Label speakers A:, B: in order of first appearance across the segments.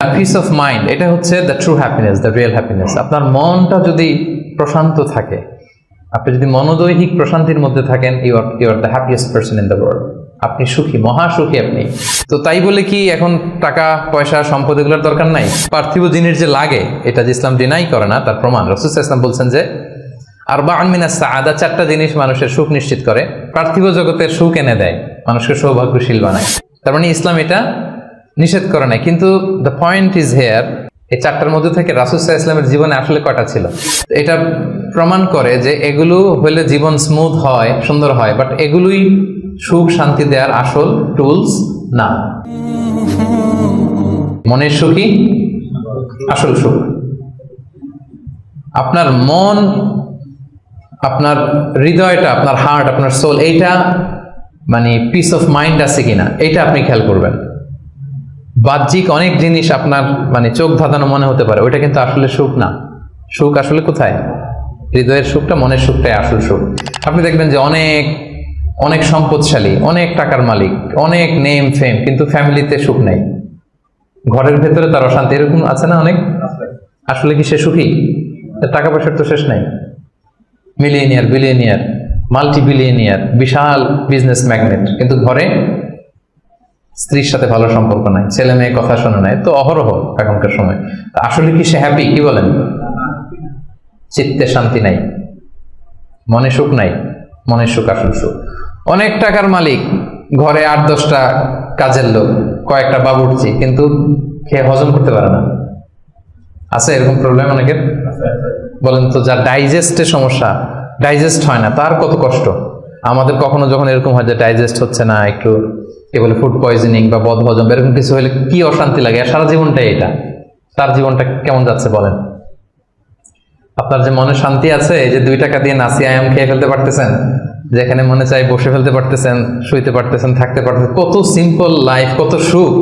A: Piece of mind এটা হচ্ছে the true happiness the real happiness আপনার মনটা যদি প্রশান্ত থাকে, আপনি যদি মনোদৈহিক প্রশান্তির মধ্যে থাকেন you are you are the happiest person in the world আপনি সুখী মহা সুখী আপনি। তো তাই বলে কি এখন টাকা, পয়সা, সম্পদ এগুলোর দরকার নাই? পার্থিব জিনিস যে লাগে, এটা যে ইসলাম ডিনাই করে না, তার প্রমাণ। রসুস ইসলাম বলছেন যে আর বা আনমিনা সাদা চারটা জিনিস মানুষের সুখ নিশ্চিত করে। পার্থিব জগতের সুখ এনে দেয়, মানুষকে সৌভাগ্যশীল বানায়। তার মানে ইসলাম এটা নিষেধ করে নাই। কিন্তু দ্য পয়েন্ট ইজ হেয়ার এই চারটার মধ্যে থেকে রাসুসাহ ইসলামের জীবনে আসলে কয়টা ছিল? এটা প্রমাণ করে যে এগুলো হলে জীবন স্মুথ হয়, সুন্দর হয় বাট এগুলোই সুখ, শান্তি দেওয়ার আসল টুলস না। মনের সুখী আসল সুখ। আপনার মন, আপনার হৃদয়টা, আপনার হার্ট আপনার সোল এইটা মানে পিস অফ মাইন্ড আছে কিনা এটা আপনি খেয়াল করবেন। বাহ্যিক অনেক জিনিস আপনার মানে চোখ ধাঁধানো মনে হতে পারে, ওইটা কিন্তু আসলে সুখ না। সুখ আসলে কোথায়? হৃদয়ের সুখটা মনের সুখটাই আসল সুখ। আপনি দেখবেন যে অনেক অনেক সম্পদশালী, অনেক টাকার মালিক, অনেক নেম ফেম কিন্তু ফ্যামিলিতে সুখ নেই। ঘরের ভেতরে তার অশান্তি, এরকম আছে না অনেক? আসলে কি সে সুখী? টাকা পয়সার তো শেষ নাই। মিলিয়নিয়ার বিলিয়নিয়ার মাল্টি বিলিয়নিয়ার বিশাল বিজনেস ম্যাগনেট কিন্তু ঘরে স্ত্রীর সাথে ভালো সম্পর্ক নাই, ছেলে মেয়ে কথা শোনে নাই, তো অহরহ এখনকার সময়। আসলে কি সে হ্যাপি কি বলেন? চিত্তে শান্তি নাই, মনে সুখ নাই মনের সুখ আসল সুখ। অনেক টাকার মালিক, ঘরে আট, দশটা কাজের লোক, কয়েকটা বাবুর্চি কিন্তু খেয়ে হজম করতে পারে না। আছে এরকম প্রবলেম অনেকের? বলেন তো, যা ডাইজেস্টের সমস্যা ডাইজেস্ট হয় না, তার কত কষ্ট? আমাদের কখনো যখন এরকম হয় যে ডাইজেস্ট হচ্ছে না, একটু কি বলে ফুড পয়জনিং বা বদ হজম, এরকম কিছু হলে কি অশান্তি লাগে? সারা জীবনটাই এটা। তার জীবনটা কেমন যাচ্ছে বলেন? আপনার যে মনে শান্তি আছে যে দুই টাকা দিয়ে নাসি আয়াম খেয়ে ফেলতে পারতেছেন, যেখানে মনে চাই বসে ফেলতে পারতেছেন, শুইতে পারতেছেন, থাকতে পারতেছেন, কত সিম্পল লাইফ কত সুখ।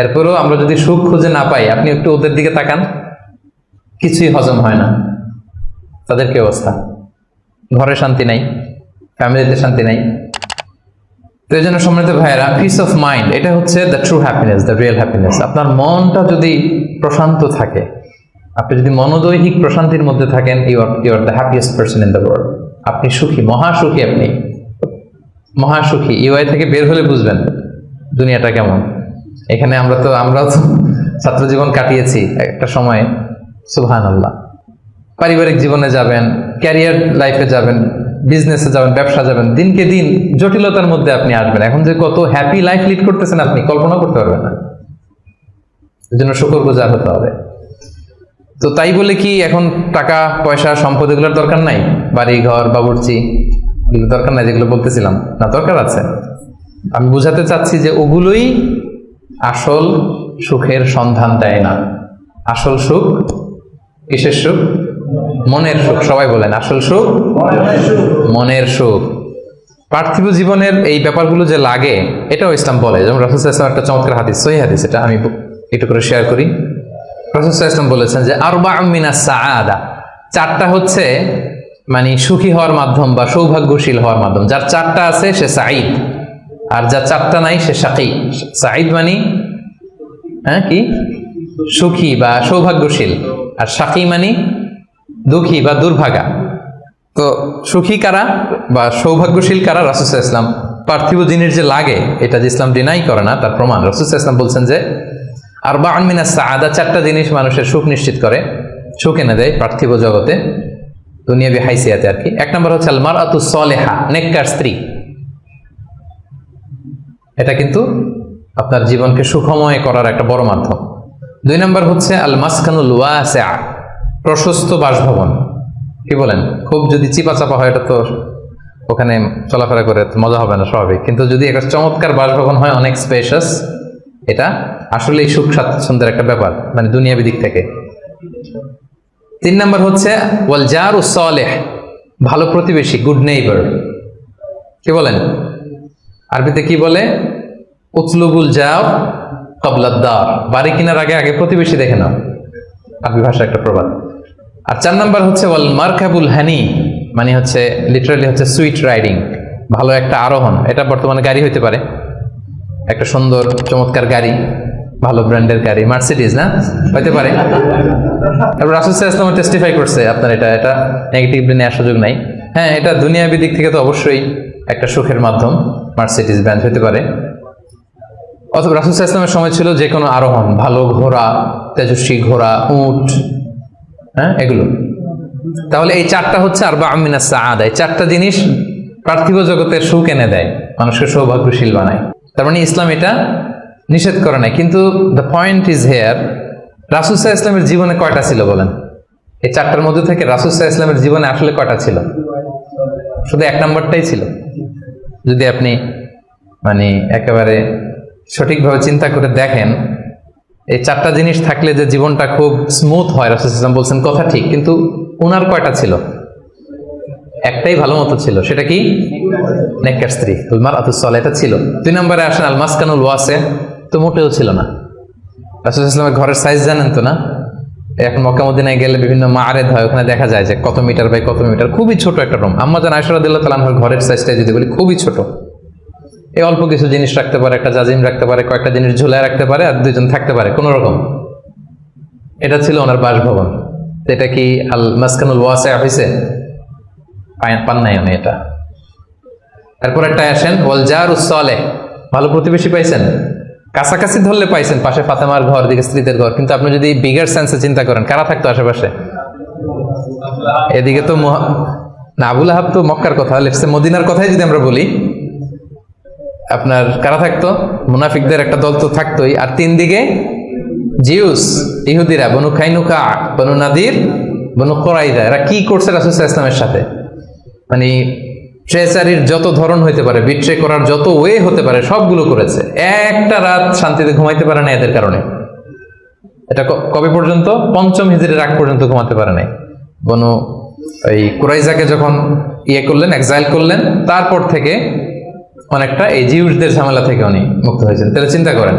A: এরপরেও আমরা যদি সুখ খুঁজে না পাই, আপনি একটু ওদের দিকে তাকান, কিছুই হজম হয় না। তাদের কি অবস্থা? ঘরে শান্তি নাই ফ্যামিলিতে শান্তি নাই তো এই জন্য সম্মানিত ভাইয়েরা পিস অফ মাইন্ড এটা হচ্ছে the true happiness the real happiness আপনার মনটা যদি প্রশান্ত থাকে, আপনি যদি মনোদৈহিক প্রশান্তির মধ্যে থাকেন you are you are the happiest person in the world আপনি সুখী, মহা সুখী আপনি। মহা সুখী। ইউআই থেকে বের হলে বুঝবেন দুনিয়াটা কেমন। এখানে আমরা তো, আমরাও তো ছাত্র জীবন কাটিয়েছি একটা সময়ে। সুবহান আল্লাহ পারিবারিক জীবনে যাবেন ক্যারিয়ার লাইফে যাবেন বিজনেসে যাবেন, ব্যবসা যাবেন, দিনকে দিন জটিলতার মধ্যে আপনি আসবেন। এখন যে কত হ্যাপি লাইফ লিড করতেছেন আপনি কল্পনা করতে পারবেন না। এর জন্য শুকর গুজার হতে হবে। তো তাই বলে কি এখন টাকা, পয়সা, সম্পদ এগুলোর দরকার নাই? বাড়ি, ঘর, বাবুর্চি, এগুলো দরকার নাই যেগুলো বলতেছিলাম। না, দরকার আছে। আমি বুঝাতে চাচ্ছি যে ওগুলোই আসল সুখের সন্ধান দেয় না। আসল সুখ কিসের সুখ? মনের সুখ, সবাই বলেন, আসল সুখ? মনের সুখ। পার্থিব জীবনের এই ব্যাপারগুলো যে লাগে, এটাও ইসলাম বলে। যেমন রসুল একটা চমৎকার হাদিস, সহি হাদিস, এটা আমি একটু করে শেয়ার করি। রসুল ইসলাম বলেছেন যে আরবা আমিনা সাআদা। চারটা হচ্ছে মানে সুখী হওয়ার মাধ্যম বা সৌভাগ্যশীল হওয়ার মাধ্যম। যার চারটা আছে, সে সাঈদ। আর যার চারটা নাই, সে সাকি। সাঈদ মানে হ্যাঁ কি? সুখী বা সৌভাগ্যশীল। আর সাকি মানে দুঃখী বা দুর্ভাগা। তো সুখী কারা বা সৌভাগ্যশীল কারা রাসুসা ইসলাম পার্থিব জিনিস যে লাগে, এটা যে ইসলাম ডিনাই করে না, তার প্রমাণ। রাসুসা ইসলাম বলছেন যে আর বা আনমিনা সাদা চারটা জিনিস মানুষের সুখ নিশ্চিত করে, সুখ এনে দেয় পার্থিব জগতে, দুনিয়াবি হাইসিয়াতে আর কি। এক নম্বর হচ্ছে আলমার আতু সলেহা, নেককার স্ত্রী। এটা কিন্তু আপনার জীবনকে সুখময় করার একটা বড় মাধ্যম। দুই নম্বর হচ্ছে আল মাসকানুল ওয়াসিআ প্রশস্ত বাসভবন। কি বলেন? খুব যদি চিপা চাপা হয়, এটা তো ওখানে চলাফেরা করে মজা হবে না, স্বাভাবিক। কিন্তু যদি একটা চমৎকার বাসভবন হয়, অনেক স্পেশাস এটা আসলেই সুখ স্বাচ্ছন্দ্যের একটা ব্যাপার মানে দুনিয়াবি দিক থেকে। তিন নম্বর হচ্ছে, ওয়াল জার উসলেহ ভালো প্রতিবেশী গুড নেইবার কি বলেন? আরবিতে কি বলে? উতলুবুল যাও কবলাদ্দার। বাড়ি কেনার আগে আগে প্রতিবেশী দেখে নাও। আরবি ভাষা একটা প্রবাদ। আর চার নাম্বার হচ্ছে ওয়াল মার্কাবুল হানি মানে হচ্ছে লিটারালি হচ্ছে সুইট রাইডিং ভালো একটা আরোহণ। এটা বর্তমানে গাড়ি হইতে পারে। একটা সুন্দর, চমৎকার গাড়ি, ভালো ব্র্যান্ডের গাড়ি, মার্সিডিজ, না? হইতে পারে। তারপর ইসলাম টেস্টিফাই করছে আপনার এটা এটা নেগেটিভলি নেওয়ার সুযোগ নাই। হ্যাঁ এটা দুনিয়াবি দিক থেকে তো অবশ্যই একটা সুখের মাধ্যম, মার্সিডিজ ব্র্যান্ড হতে পারে। অথবা রাসুল ইসলামের সময় ছিল যে কোনো আরোহণ, ভালো ঘোড়া, তেজস্বী ঘোড়া, উট হ্যাঁ এগুলো। তাহলে এই চারটা হচ্ছে আর বা আমিনা সাআদা। এই চারটা জিনিস পার্থিব জগতের সুখ এনে দেয় মানুষকে সৌভাগ্যশীল বানায়। তার মানে ইসলাম এটা নিষেধ করে নাই। কিন্তু দ্য পয়েন্ট ইজ হেয়ার রাসুসাহ ইসলামের জীবনে কয়টা ছিল বলেন? এই চারটার মধ্যে থেকে রাসুসাহ ইসলামের জীবনে আসলে কয়টা ছিল? শুধু এক নম্বরটাই ছিল। যদি আপনি মানে একেবারে সঠিকভাবে চিন্তা করে দেখেন এই চারটা জিনিস থাকলে যে জীবনটা খুব স্মুথ হয়, রাসুল ইসলাম বলছেন, কথা ঠিক। কিন্তু ওনার কয়টা ছিল? একটাই ভালো মতো ছিল, সেটা কি? নেককার স্ত্রী উলমার আতুসল এটা ছিল। দুই নম্বরে আসেন আল মাসকানুল ওয়াসে, তো মোটেও ছিল না। রাসুল ইসলামের ঘরের সাইজ জানেন তো না? এখন মক্কা মদিনায় গেলে বিভিন্ন মারেদ হয়, ওখানে দেখা যায় যে কত মিটার বাই কত মিটার, খুবই ছোট একটা রুম আম্মা জান আয়সরাদিল্লাহ তালানহর ঘরের সাইজটা যদি বলি, খুবই ছোট। এই অল্প কিছু জিনিস রাখতে পারে, একটা জাজিম রাখতে পারে, কয়েকটা জিনিস ঝুলায় রাখতে পারে আর দুইজন থাকতে পারে, কোনো রকম। এটা ছিল ওনার বাসভবন। এটা কি আল মাসকানুল ওয়াসে হয়েছে পান নাই উনি এটা। তারপর একটা আসেন, ওয়াল জার উসলে ভালো প্রতিবেশী পাইছেন? কাছাকাছি ধরলে পাইছেন, পাশে ফাতেমার ঘর, দিকে স্ত্রীদের ঘর। কিন্তু আপনি যদি বিগার সেন্সে চিন্তা করেন, কারা থাকতো আশেপাশে? এদিকে তো না, আবুল আহাব তো মক্কার কথা লেটসে মদিনার কথাই যদি আমরা বলি আপনার কারা থাকতো? মুনাফিকদের একটা দল তো থাকতোই। আর তিন দিকে জিউস, ইহুদিরা, বনু খাইনুকা, বনু নাদির, বনু কোরাইদা। এরা কি করছে রাসুল ইসলামের সাথে? মানে ট্রেচারির যত ধরন হইতে পারে বিট্রে করার যত ওয়ে হতে পারে, সবগুলো করেছে। একটা রাত শান্তিতে ঘুমাইতে পারে না এদের কারণে। এটা কবে পর্যন্ত? পঞ্চম হিজড়ির আগ পর্যন্ত ঘুমাতে পারে নাই। বনু ওই কুরাইজাকে যখন ইয়ে করলেন এক্সাইল করলেন, তারপর থেকে অনেকটা এই জিউসদের ঝামেলা থেকে উনি মুক্ত হয়েছেন। তাহলে চিন্তা করেন,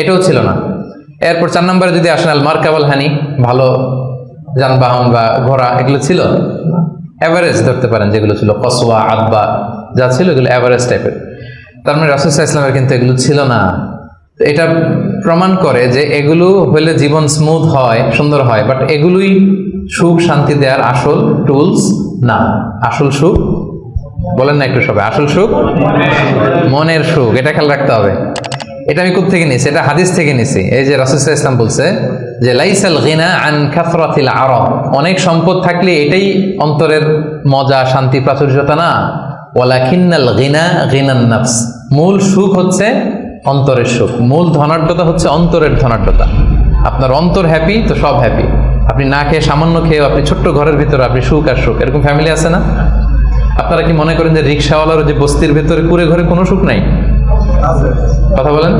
A: এটাও ছিল না। এরপর চার নম্বরে যদি আসেন আল মার্কাবাল হানি, ভালো যানবাহন বা ঘোড়া, এগুলো ছিল? অ্যাভারেজ ধরতে পারেন, যেগুলো ছিল কসোয়া আব্বা যা ছিল এগুলো অ্যাভারেজ টাইপের তার মানে রাসুসাহ ইসলামের কিন্তু এগুলো ছিল না। এটা প্রমাণ করে যে এগুলো হলে জীবন স্মুথ হয়, সুন্দর হয় বাট এগুলোই সুখ শান্তি দেওয়ার আসল টুলস না। আসল সুখ বলেন না একটু সবাই, আসল সুখ? মনের সুখ, এটা খেয়াল রাখতে হবে। এটা আমি কোথা থেকে নিয়েছি এটা হাদিস থেকে নিয়েছি এই যে রাসুসাহ ইসলাম বলছে যে, লাইসাল গিনা আন খাফরাতিল আরব। অনেক সম্পদ থাকলে এটাই অন্তরের মজা, শান্তি, প্রাচুর্যতা না। ওয়ালাকিন্নাল গিনা গিনান নাফস। মূল সুখ হচ্ছে অন্তরের সুখ। মূল ধনাঢ্যতা হচ্ছে অন্তরের ধনাঢ্যতা। আপনার অন্তর হ্যাপি তো সব হ্যাপি আপনি না খেয়ে সামান্য খেয়েও আপনি ছোট্ট ঘরের ভিতরে আপনি সুখ আর সুখ। এরকম ফ্যামিলি আছে না? আপনারা কি মনে করেন যে রিক্সাওয়ালার যে বস্তির ভেতরে কুড়ে ঘরে কোনো সুখ নাই? কথা বলেন।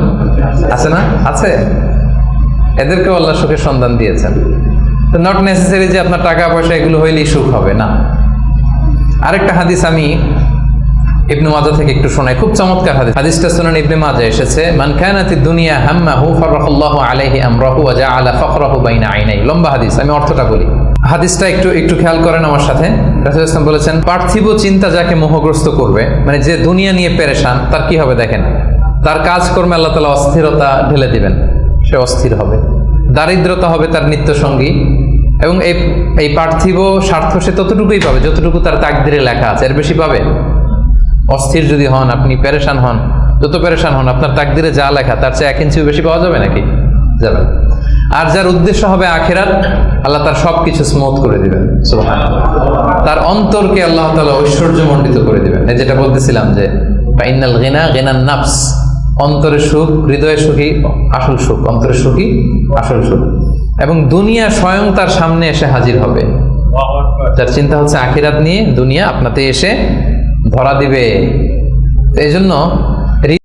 A: আছে না? আছে? এদেরকেও আল্লাহ সুখের সন্ধান দিয়েছেন। তো নট নেসেসারি যে আপনার টাকা, পয়সা এগুলো হইলেই সুখ হবে, না। আরেকটা হাদিস আমি ইবনু মাজা থেকে একটু শোনাই। খুব চমৎকার হাদিস। হাদিসটা শুনান ইবনে মাজা এসেছে, মান কানাতি দুনিয়া হাম্মাহু ফারাহাল্লাহু আলাইহি আমরাহু ওয়া জাআলা ফাকরাহু বাইনা আইনাই। লম্বা হাদিস, আমি অর্থটা বলি। হাদিসটা একটু একটু খেয়াল করেন আমার সাথে। রাসূল ইসলাম বলেছেন, পার্থিব চিন্তা যাকে মোহগ্রস্ত করবে মানে যে দুনিয়া নিয়ে পেরেশান, তার কি হবে দেখেন? তার কাজকর্মে আল্লাহ তাআলা অস্থিরতা ঢেলে দিবেন, সে অস্থির হবে। দারিদ্রতা হবে তার নিত্য সঙ্গী এবং এই এই পার্থিব স্বার্থ সে ততটুকুই পাবে, যতটুকু তার তাকদিরে লেখা আছে, এর বেশি পাবে। অস্থির যদি হন, আপনি প্যারেশান হন, যত প্যারেশান হন, আপনার তাকদিরে যা লেখা, তার চেয়ে এক ইঞ্চিও বেশি পাওয়া যাবে নাকি? যাবে। আর যার উদ্দেশ্য হবে আখেরাত, আল্লাহ তার সব কিছু স্মুথ করে দিবেন। তার অন্তরকে আল্লাহ তালা ঐশ্বর্যমণ্ডিত করে দিবেন। যেটা বলতেছিলাম যে, ফাইনাল গিনা, গিনান নাফস। অন্তরের সুখ হৃদয়ের সুখী, আসল সুখ। অন্তরের সুখী, আসল সুখ। এবং দুনিয়া স্বয়ং তার সামনে এসে হাজির হবে। যার চিন্তা হচ্ছে আখিরাত নিয়ে দুনিয়া আপনাতে এসে ধরা দিবে। এই জন্য